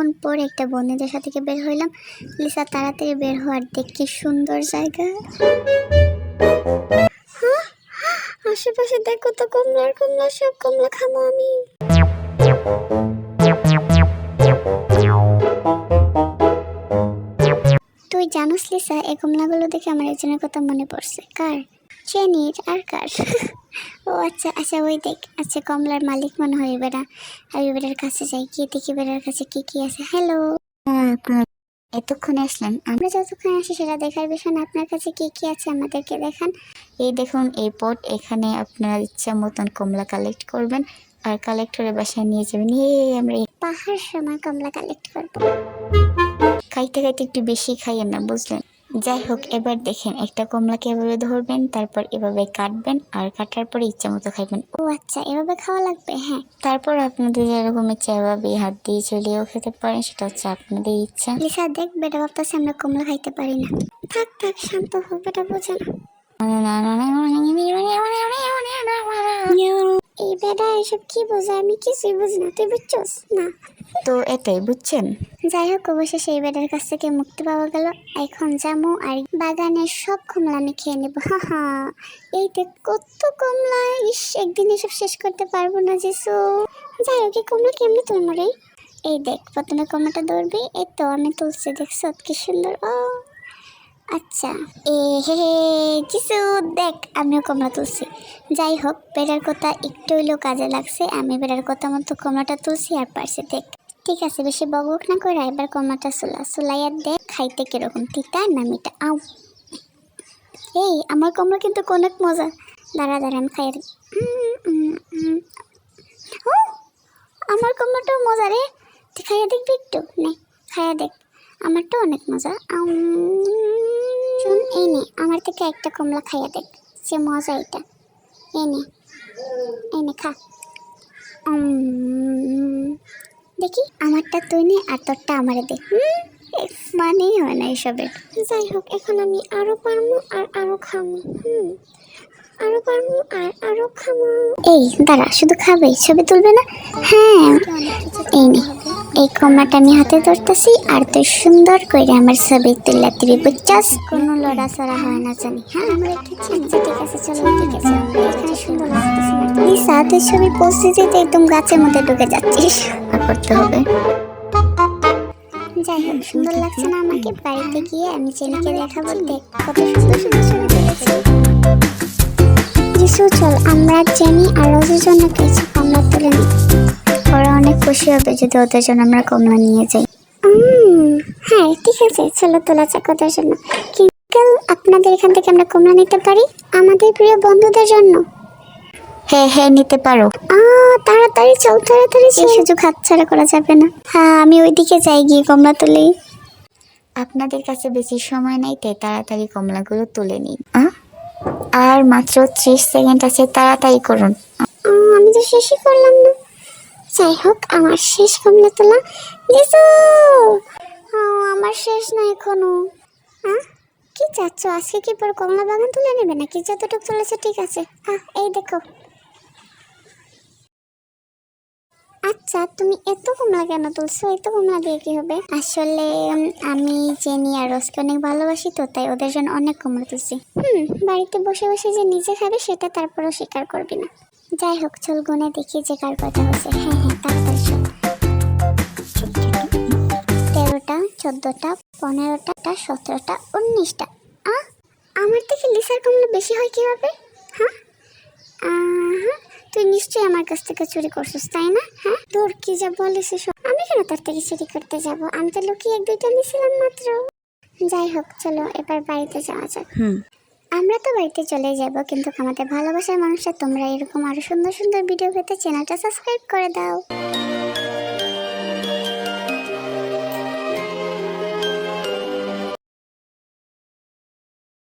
অনেকক্ষণ পর একটা বন্ধুদের সাথে বের হইলাম। লিসা তাড়াতাড়ি বের হওয়ার দেখ সুন্দর জায়গা। হ্যাঁ? আশেপাশে দেখো তো কমলা আর কমলা সব কমলা খাব আমি। তুই জানোস লিসা, এই কমলাগুলো দেখে আমার একজনের কথা মনে পড়ছে। কার? চেনির আর কার ও আচ্ছা আচ্ছা ওই দেখ আচ্ছা কমলার মালিক মনে হয় বেড়া আমি বেড়ার কাছে যাই, গিয়ে দেখি বেড়ার কাছে কি কি আছে। হ্যালো এতক্ষণে আসলেন। আমরা যতক্ষণ আসি সেটা দেখার বিষয় আপনার কাছে কি কি আছে আমাদেরকে দেখান। এই দেখুন, এই পট এখানে আপনার ইচ্ছা মতন কমলা কালেক্ট করবেন। আর কালেক্টরে বাসায় নিয়ে যাবেন। এই আমরা পাহাড় সময় কমলা কালেক্ট করব। খাইতে খাইতে একটু বেশি খাইয়েন না, বুঝলেন? যাই হোক এবার দেখেন একটা কমলাকে এভাবে ধরবেন তারপর এভাবে কাটবেন আর কাটার পরে ইচ্ছা মতো খাইবেন ও আচ্ছা এভাবে খাওয়া লাগবে হ্যাঁ তারপর আপনাদের যেরকম ইচ্ছা এভাবে হাত দিয়ে চলিয়েও খেতে পারেন সেটা হচ্ছে আপনাদের ইচ্ছা লিসা দেখ বেটা ভাবতেছে আমরা কমলা খাইতে পারি না থাক থাক শান্ত হো বেটা বোঝে না এই বেটা এসব কি বোঝে আমি কিছুই বুঝি না তুই বুঝছস? না। তো এটাই বুঝছেন? যাই হোক অবশ্যই সেই বেডের কাছ থেকে মুক্তি পাওয়া গেল। এখন যাব আর বাগানের সব কমলা আমি খেয়ে নেব হা হা। এই দেখ কত কমলা। ইস একদিন এসব শেষ করতে পারব না যেসু যাই হোক এই কমলা কেমনি তুলবো রে? এই দেখ প্রথমে কমলাটা ধরবি এই তো আমি তুলছি দেখছ? কি সুন্দর। ও আচ্ছা। এ হে হে কিছু দেখ আমিও কমলা তুলছি। যাই হোক বেড়ার কথা একটু হইলেও কাজে লাগছে। আমি বেড়ার কথা মতো কমলাটা তুলছি আর পারছি দেখ। ঠিক আছে বেশি বকবক না করে এবার কমাটা সুলা সুলাইয়া দেখ খাইতে কীরকম তিতা না মিটা আও এই আমার কমলা কিন্তু অনেক মজা। দাঁড়া দাঁড়া আমি খাই ও আমার কমলাটাও মজা রে। খাইয়া দেখবি একটু? নে খাইয়া দেখ। আমারটা অনেক মজা। আম, শোন এই নে আমার থেকে একটা কমলা খাইয়া দেখ সে মজা এটা। এই নে এই নে খা। দেখি আমারটা তুই নে আর তোরটা আমারে দে। হুম, মানেই হয় না এসবের যাই হোক এখন আমি আরও পারব আর আরও খামো হুম। আরও পারব আর আরও খামো। এই দাঁড়া শুধু খাবে ছবি তুলবে না? হ্যাঁ এই নে। এই কমলাটা আমি হাতে ধরতেছি আর তুই সুন্দর করে আমার ছবি তুলে তুই বুঝছাস? কোনো লড়াচড়া হয় না জানি। হ্যাঁ আমরা চিনি ঠিক আছে চলো ঠিক আছে। এখানে সুন্দর লাগতেছে না। লিসা তুই ছবি পোস্টে যেতে একদম গাছের মধ্যে ঢুকে যাচ্ছিস। আর করতে হবে। যাই হোক সুন্দর লাগছে না আমাকে। বাড়িতে গিয়ে আমি চেনিকে দেখাবো দেখ কত সুন্দর সুন্দর ছবি তুলেছি। যিশু চল আমরা চেনি আর রোজের জন্য কিছু কমলা তুলে নিই। ওরা অনেক খুশি হবে যদি ওদের জন্য আমরা কমলা নিয়ে যাই। হ্যাঁ ঠিক আছে চলো তোলা যাক ওদের জন্য। কিন্তু আপনাদের এখান থেকে আমরা কমলা নিতে পারি? আমাদের প্রিয় বন্ধুদের জন্য। হ্যাঁ হ্যাঁ নিতে পারো। তাড়াতাড়ি চল তাড়াতাড়ি এই সুযোগ হাতছাড়া করা যাবে না। হ্যাঁ আমি ওইদিকে যাই গিয়ে কমলা তুলি। আপনাদের কাছে বেশি সময় নাই তাই তাড়াতাড়ি কমলাগুলো তুলে নিন? আর মাত্র ত্রিশ সেকেন্ড আছে তাড়াতাড়ি করুন। আমি তো শেষই করলাম না। যাই হোক, আমার শেষ কমলা তোলা লিসু আমার শেষ না এখনও। হ্যাঁ কি চাচ্ছ? আজকে কি পর কমলা বাগান তুলে নেবে নাকি যতটুকু তুলেছে ঠিক আছে? আহ এই দেখো। আচ্ছা তুমি এত কমলা কেন তুলছো? এত কমলা দিয়ে কি হবে? আসলে আমি জেনি আর রসকে অনেক ভালোবাসি তো, তাই ওদের জন্য অনেক কমলা তুলছি। হুম, বাড়িতে বসে বসে যে নিজে খাবে সেটা তারপরও স্বীকার করবি না। যাই হোক চল গুনে দেখি যে কার কথা হচ্ছে। হ্যাঁ হ্যাঁ তাড়াতাড়ি চল তেরোটা চোদ্দোটা পনেরোটা সতেরোটা উনিশটা। আ আমার থেকে লিসার কমলা বেশি হয় কীভাবে? হ্যাঁ আহা, তুই নিশ্চয়ই আমার কাছ থেকে চুরি করছিস তাই না? হ্যাঁ? তোর কি যা বলিস এসব? আমি কেন তার থেকে চুরি করতে যাব? আমি তো লুকিয়ে এক দুইটা নিয়েছিলাম মাত্র। যাই হোক চলো এবার বাড়িতে যাওয়া যাক। হুম। আমরা তো বাড়িতে চলে যাব, কিন্তু আমাদের ভালোবাসার মানুষরা তোমরা এরকম আরও সুন্দর সুন্দর ভিডিও পেতে চ্যানেলটা সাবস্ক্রাইব করে দাও।